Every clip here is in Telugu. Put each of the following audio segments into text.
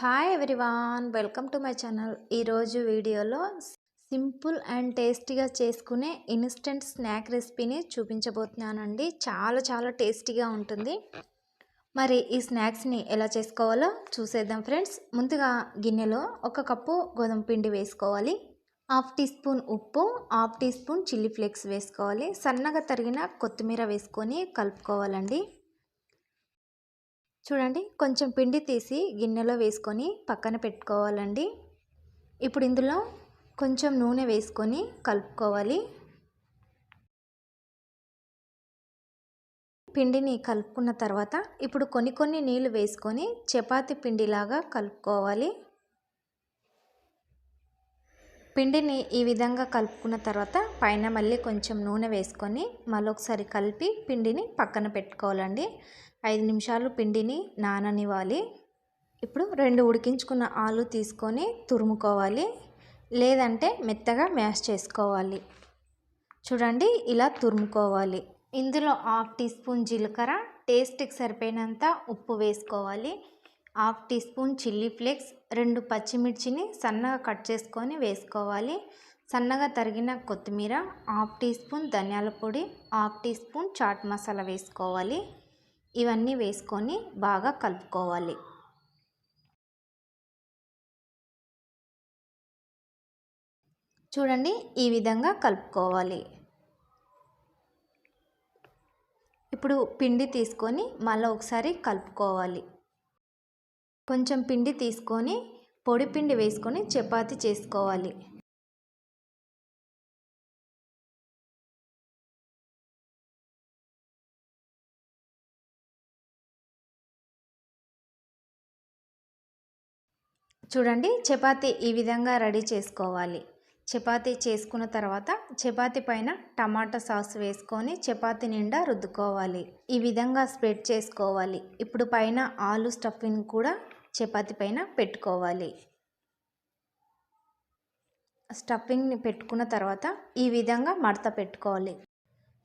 Hi everyone welcome to my channel ఈరోజు వీడియోలో సింపుల్ అండ్ టేస్టీగా చేసుకునే ఇన్స్టెంట్ స్నాక్ రెసిపీని చూపించబోతున్నానండి. చాలా చాలా టేస్టీగా ఉంటుంది. మరి ఈ స్నాక్స్ని ఎలా చేసుకోవాలో చూసేద్దాం ఫ్రెండ్స్. ముందుగా గిన్నెలో ఒక కప్పు గోధుమ పిండి వేసుకోవాలి. హాఫ్ టీ స్పూన్ ఉప్పు half teaspoon chilli flakes వేసుకోవాలి. సన్నగా తరిగిన కొత్తిమీర వేసుకొని కలుపుకోవాలండి. చూడండి కొంచెం పిండి తీసి గిన్నెలో వేసుకొని పక్కన పెట్టుకోవాలండి. ఇప్పుడు ఇందులో కొంచెం నూనె వేసుకొని కలుపుకోవాలి. పిండిని కలుపుకున్న తర్వాత ఇప్పుడు కొన్ని కొన్ని నీళ్ళు వేసుకొని చపాతి పిండిలాగా కలుపుకోవాలి. పిండిని ఈ విధంగా కలుపుకున్న తర్వాత పైన మళ్ళీ కొంచెం నూనె వేసుకొని మరొకసారి కలిపి పిండిని పక్కన పెట్టుకోవాలండి. ఐదు నిమిషాలు పిండిని నాననివ్వాలి. ఇప్పుడు రెండు ఉడికించుకున్న ఆలు తీసుకొని తురుముకోవాలి. లేదంటే మెత్తగా మ్యాష్ చేసుకోవాలి. చూడండి ఇలా తురుముకోవాలి. ఇందులో హాఫ్ టీ స్పూన్ జీలకర్ర టేస్ట్కి సరిపోయినంత ఉప్పు వేసుకోవాలి. Half teaspoon chilli flakes రెండు పచ్చిమిర్చిని సన్నగా కట్ చేసుకొని వేసుకోవాలి. సన్నగా తరిగిన కొత్తిమీర హాఫ్ టీ స్పూన్ ధనియాల పొడి half teaspoon chaat masala వేసుకోవాలి. ఇవన్నీ వేసుకొని బాగా కలుపుకోవాలి. చూడండి ఈ విధంగా కలుపుకోవాలి. ఇప్పుడు పిండి తీసుకొని మళ్ళీ ఒకసారి కలుపుకోవాలి. కొంచెం పిండి తీసుకొని పొడి పిండి వేసుకొని చపాతి చేసుకోవాలి. చూడండి చపాతీ ఈ విధంగా రెడీ చేసుకోవాలి. చపాతీ చేసుకున్న తర్వాత చపాతీ పైన టమాటా సాస్ వేసుకొని చపాతీ నిండా రుద్దుకోవాలి. ఈ విధంగా స్ప్రెడ్ చేసుకోవాలి. ఇప్పుడు పైన ఆలు స్టఫింగ్ కూడా చపాతి పైన పెట్టుకోవాలి. స్టఫింగ్ని పెట్టుకున్న తర్వాత ఈ విధంగా మడత పెట్టుకోవాలి.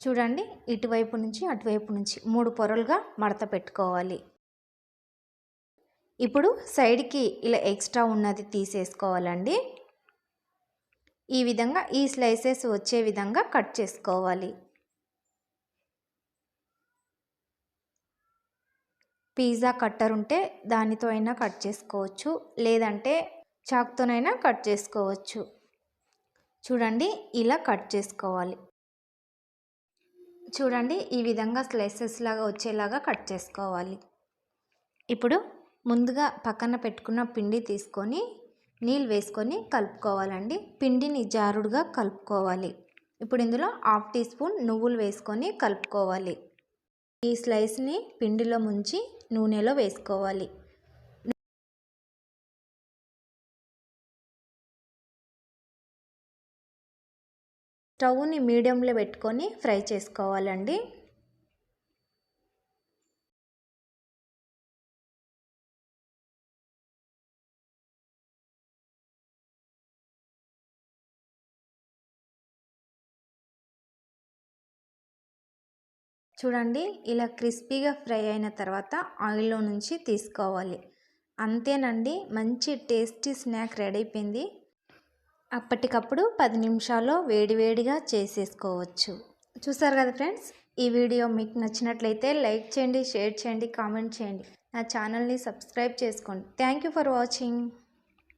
చూడండి ఇటువైపు నుంచి అటువైపు నుంచి మూడు పొరలుగా మడత పెట్టుకోవాలి. ఇప్పుడు సైడ్కి ఇలా ఎక్స్ట్రా ఉన్నది తీసేసుకోవాలండి. ఈ విధంగా ఈ స్లైసెస్ వచ్చే విధంగా కట్ చేసుకోవాలి. పిజ్జా కట్టర్ ఉంటే దానితో అయినా కట్ చేసుకోవచ్చు. లేదంటే చాక్తోనైనా కట్ చేసుకోవచ్చు. చూడండి ఇలా కట్ చేసుకోవాలి. చూడండి ఈ విధంగా స్లైసెస్ లాగా వచ్చేలాగా కట్ చేసుకోవాలి. ఇప్పుడు ముందుగా పక్కన పెట్టుకున్న పిండి తీసుకొని నీళ్ళు వేసుకొని కలుపుకోవాలండి. పిండిని జారుడుగా కలుపుకోవాలి. ఇప్పుడు ఇందులో హాఫ్ టీ స్పూన్ నువ్వులు వేసుకొని కలుపుకోవాలి. ఈ స్లైస్ని పిండిలో ముంచి నూనెలో వేసుకోవాలి. స్టవ్ని మీడియంలో పెట్టుకొని ఫ్రై చేసుకోవాలండి. చూడండి ఇలా క్రిస్పీగా ఫ్రై అయిన తర్వాత ఆయిల్లో నుంచి తీసుకోవాలి. అంతేనండి మంచి టేస్టీ స్నాక్ రెడీ అయిపోయింది. అప్పటికప్పుడు పది నిమిషాల్లో వేడివేడిగా చేసేసుకోవచ్చు. చూసారు కదా ఫ్రెండ్స్ ఈ వీడియో మీకు నచ్చినట్లయితే లైక్ చేయండి షేర్ చేయండి కామెంట్ చేయండి. నా ఛానల్ని సబ్స్క్రైబ్ చేసుకోండి. Thank you for watching.